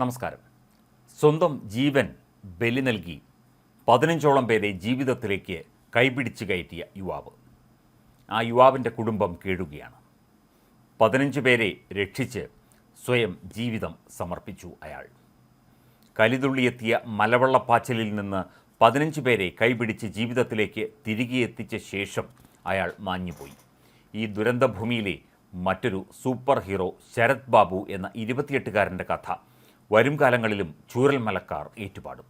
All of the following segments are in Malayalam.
നമസ്കാരം. സ്വന്തം ജീവൻ ബലി നൽകി പതിനഞ്ചോളം പേരെ ജീവിതത്തിലേക്ക് കൈപിടിച്ച് കയറ്റിയ യുവാവ്. ആ യുവാവിന്റെ കുടുംബം കേഴുകയാണ് പതിനഞ്ച് പേരെ രക്ഷിച്ച് സ്വയം ജീവിതം സമർപ്പിച്ചു അയാൾ. കലിതുള്ളിയെത്തിയ മലവെള്ളപ്പാച്ചലിൽ നിന്ന് പതിനഞ്ച് പേരെ കൈപിടിച്ച് ജീവിതത്തിലേക്ക് തിരികെ എത്തിച്ച ശേഷം അയാൾ മാഞ്ഞുപോയി. ഈ ദുരന്തഭൂമിയിലെ മറ്റൊരു സൂപ്പർ ഹീറോ ശരത് ബാബു എന്ന ഇരുപത്തിയെട്ടുകാരന്റെ കഥ വരും കാലങ്ങളിലും ചൂരൽമലക്കാർ ഏറ്റുപാടും.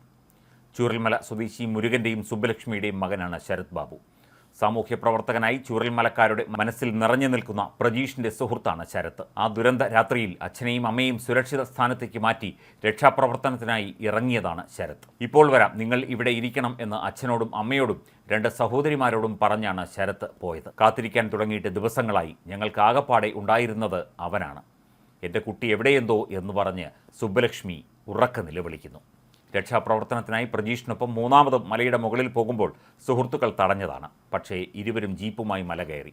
ചൂരൽമല സ്വദേശി മുരുകന്റെയും സുബ്ബലക്ഷ്മിയുടെയും മകനാണ് ശരത് ബാബു. സാമൂഹ്യ പ്രവർത്തകനായി ചൂരൽമലക്കാരുടെ മനസ്സിൽ നിറഞ്ഞു നിൽക്കുന്ന പ്രജീഷിന്റെ സുഹൃത്താണ് ശരത്ത് ആ ദുരന്ത രാത്രിയിൽ അച്ഛനെയും അമ്മയും സുരക്ഷിത സ്ഥാനത്തേക്ക് മാറ്റി രക്ഷാപ്രവർത്തനത്തിനായി ഇറങ്ങിയതാണ് ശരത്ത് ഇപ്പോൾ വരാം നിങ്ങൾ ഇവിടെ ഇരിക്കണം എന്ന് അച്ഛനോടും അമ്മയോടും രണ്ട് സഹോദരിമാരോടും പറഞ്ഞാണ് ശരത്ത് പോയത്. കാത്തിരിക്കാൻ തുടങ്ങിയിട്ട് ദിവസങ്ങളായി ഞങ്ങൾക്ക് ആകപ്പാടെ ഉണ്ടായിരുന്നത് അവനാണ്. എന്റെ കുട്ടി എവിടെയെന്തോ എന്ന് പറഞ്ഞ് സുബ്ബലക്ഷ്മി ഉറക്ക നിലവിളിക്കുന്നു. രക്ഷാപ്രവർത്തനത്തിനായി പ്രജീഷിനൊപ്പം മൂന്നാമതും മലയുടെ മുകളിൽ പോകുമ്പോൾ സുഹൃത്തുക്കൾ തടഞ്ഞതാണ്. പക്ഷേ ഇരുവരും ജീപ്പുമായി മല കയറി.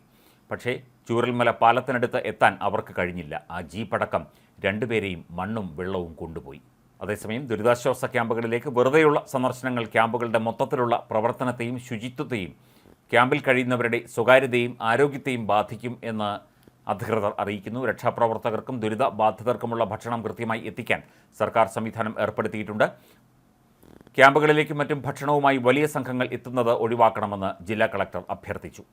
പക്ഷേ ചൂരൽമല പാലത്തിനടുത്ത് എത്താൻ അവർക്ക് കഴിഞ്ഞില്ല. ആ ജീപ്പടക്കം രണ്ടുപേരെയും മണ്ണും വെള്ളവും കൊണ്ടുപോയി. അതേസമയം ദുരിതാശ്വാസ ക്യാമ്പുകളിലേക്ക് വെറുതെയുള്ള സന്ദർശനങ്ങൾ ക്യാമ്പുകളുടെ മൊത്തത്തിലുള്ള പ്രവർത്തനത്തെയും ശുചിത്വത്തെയും ക്യാമ്പിൽ കഴിയുന്നവരുടെ സ്വകാര്യതയും ആരോഗ്യത്തെയും ബാധിക്കും എന്ന് അധികൃതർ അറിയിക്കുന്നു. രക്ഷാപ്രവർത്തകർക്കും ദുരിത ബാധിതർക്കുമുള്ള ഭക്ഷണം കൃത്യമായി എത്തിക്കാൻ സർക്കാർ സംവിധാനം ഏർപ്പെടുത്തിയിട്ടുണ്ട്. ക്യാമ്പുകളിലേക്കും മറ്റും ഭക്ഷണവുമായി വലിയ സംഘങ്ങൾ എത്തുന്നത് ഒഴിവാക്കണമെന്ന് ജില്ലാ കളക്ടർ അഭ്യർത്ഥിച്ചു.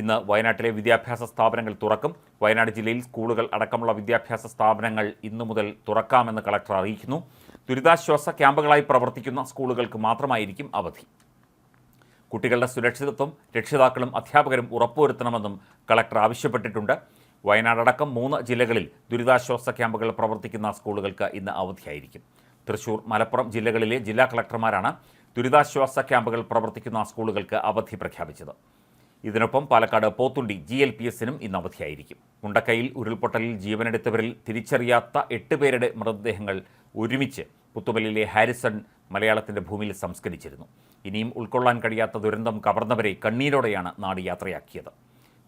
ഇന്ന് വയനാട്ടിലെ വിദ്യാഭ്യാസ സ്ഥാപനങ്ങൾ തുറക്കും. വയനാട് ജില്ലയിൽ സ്കൂളുകൾ അടക്കമുള്ള വിദ്യാഭ്യാസ സ്ഥാപനങ്ങൾ ഇന്നു മുതൽ തുറക്കാമെന്ന് കളക്ടർ അറിയിക്കുന്നു. ദുരിതാശ്വാസ ക്യാമ്പുകളായി പ്രവർത്തിക്കുന്ന സ്കൂളുകൾക്ക് മാത്രമായിരിക്കും അവധി. കുട്ടികളുടെ സുരക്ഷിതത്വം രക്ഷിതാക്കളും അധ്യാപകരും ഉറപ്പുവരുത്തണമെന്നും കളക്ടർ ആവശ്യപ്പെട്ടിട്ടുണ്ട്. വയനാടടക്കം മൂന്ന് ജില്ലകളിൽ ദുരിതാശ്വാസ ക്യാമ്പുകൾ പ്രവർത്തിക്കുന്ന സ്കൂളുകൾക്ക് ഇന്ന് അവധിയായിരിക്കും. തൃശൂർ മലപ്പുറം ജില്ലകളിലെ ജില്ലാ കളക്ടർമാരാണ് ദുരിതാശ്വാസ ക്യാമ്പുകൾ പ്രവർത്തിക്കുന്ന സ്കൂളുകൾക്ക് അവധി പ്രഖ്യാപിച്ചത്. ഇതിനൊപ്പം Palakkad Pothundi G L P എസിനും ഇന്ന് അവധിയായിരിക്കും. മുണ്ടക്കയിൽ ഉരുൾപൊട്ടലിൽ ജീവനെടുത്തവരിൽ തിരിച്ചറിയാത്ത എട്ട് പേരുടെ മൃതദേഹങ്ങൾ ഒരുമിച്ച് പുത്തുമലയിലെ ഹാരിസൺ മലയാളത്തിന്റെ ഭൂമിയിൽ സംസ്കരിച്ചിരുന്നു. ഇനിയും ഉൾക്കൊള്ളാൻ കഴിയാത്ത ദുരന്തം കവർന്നവരെ കണ്ണീരോടെയാണ് നാട് യാത്രയാക്കിയത്.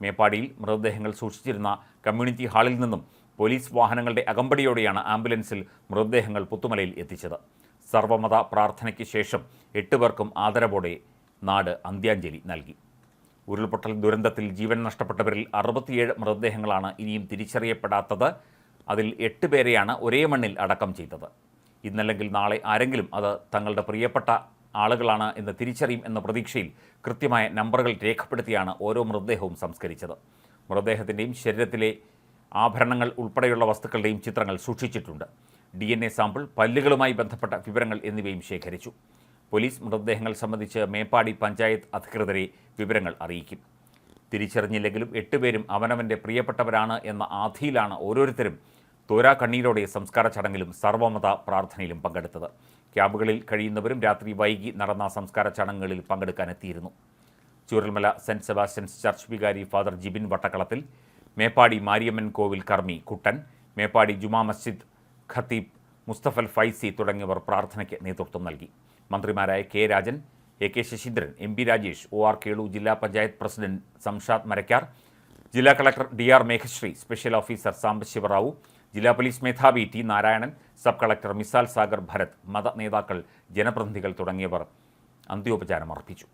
മേപ്പാടിയിൽ മൃതദേഹങ്ങൾ സൂക്ഷിച്ചിരുന്ന കമ്മ്യൂണിറ്റി ഹാളിൽ നിന്നും പോലീസ് വാഹനങ്ങളുടെ അകമ്പടിയോടെയാണ് ആംബുലൻസിൽ മൃതദേഹങ്ങൾ പുത്തുമലയിൽ എത്തിച്ചത്. സർവമത പ്രാർത്ഥനയ്ക്ക് ശേഷം എട്ട് പേർക്കും ആദരവോടെ നാട് അന്ത്യാഞ്ജലി നൽകി. ഉരുൾപൊട്ടൽ ദുരന്തത്തിൽ ജീവൻ നഷ്ടപ്പെട്ടവരിൽ അറുപത്തിയേഴ് മൃതദേഹങ്ങളാണ് ഇനിയും തിരിച്ചറിയപ്പെടാത്തത്. അതിൽ എട്ട് പേരെയാണ് ഒരേ മണ്ണിൽ അടക്കം ചെയ്തത്. ഇന്നല്ലെങ്കിൽ നാളെ ആരെങ്കിലും അത് തങ്ങളുടെ പ്രിയപ്പെട്ട ആളുകളാണ് എന്ന് തിരിച്ചറിയും എന്ന പ്രതീക്ഷയിൽ കൃത്യമായ നമ്പറുകൾ രേഖപ്പെടുത്തിയാണ് ഓരോ മൃതദേഹവും സംസ്കരിച്ചത്. മൃതദേഹത്തിന്റെയും ശരീരത്തിലെ ആഭരണങ്ങൾ ഉൾപ്പെടെയുള്ള വസ്തുക്കളുടെയും ചിത്രങ്ങൾ സൂക്ഷിച്ചിട്ടുണ്ട്. ഡി എൻ എ സാമ്പിൾ പല്ലുകളുമായി ബന്ധപ്പെട്ട വിവരങ്ങൾ എന്നിവയും ശേഖരിച്ചു. പോലീസ് മൃതദേഹങ്ങൾ സംബന്ധിച്ച് മേപ്പാടി പഞ്ചായത്ത് അധികൃതരെ വിവരങ്ങൾ അറിയിക്കും. തിരിച്ചറിഞ്ഞില്ലെങ്കിലും എട്ടുപേരും അവനവന്റെ പ്രിയപ്പെട്ടവരാണ് എന്ന ആധിയിലാണ് ഓരോരുത്തരും തോരാ കണ്ണീരോടെ സംസ്കാര ചടങ്ങിലും സർവമത പ്രാർത്ഥനയിലും പങ്കെടുത്തത്. ക്യാമ്പുകളിൽ കഴിയുന്നവരും രാത്രി വൈകി നടന്ന സംസ്കാര ചടങ്ങുകളിൽ പങ്കെടുക്കാനെത്തിയിരുന്നു. ചൂരൽമല സെന്റ് സെബാസ്റ്റ്യൻസ് ചർച്ച് വികാരി ഫാദർ ജിബിൻ വട്ടക്കളത്തിൽ മേപ്പാടി മാരിയമ്മൻ കോവിൽ കർമ്മി കുട്ടൻ മേപ്പാടി ജുമാ മസ്ജിദ് ഖത്തീബ് മുസ്തഫൽ ഫൈസി തുടങ്ങിയവർ പ്രാർത്ഥനയ്ക്ക് നേതൃത്വം നൽകി. മന്ത്രിമാരായ K Rajan A K Saseendran M B Rajesh O R Kelu ജില്ലാ പഞ്ചായത്ത് പ്രസിഡന്റ് സംഷാദ് മരക്കാർ ജില്ലാ collector D R Meghashree special officer Sambasiva Rao ജില്ലാ പോലീസ് മേധാവി T Narayanan sub collector Misal Sagar Bharat മത നേതാക്കൾ ജനപ്രതിനിധികൾ തുടങ്ങിയവർ അന്ത്യോപചാരം അർപ്പിച്ചു.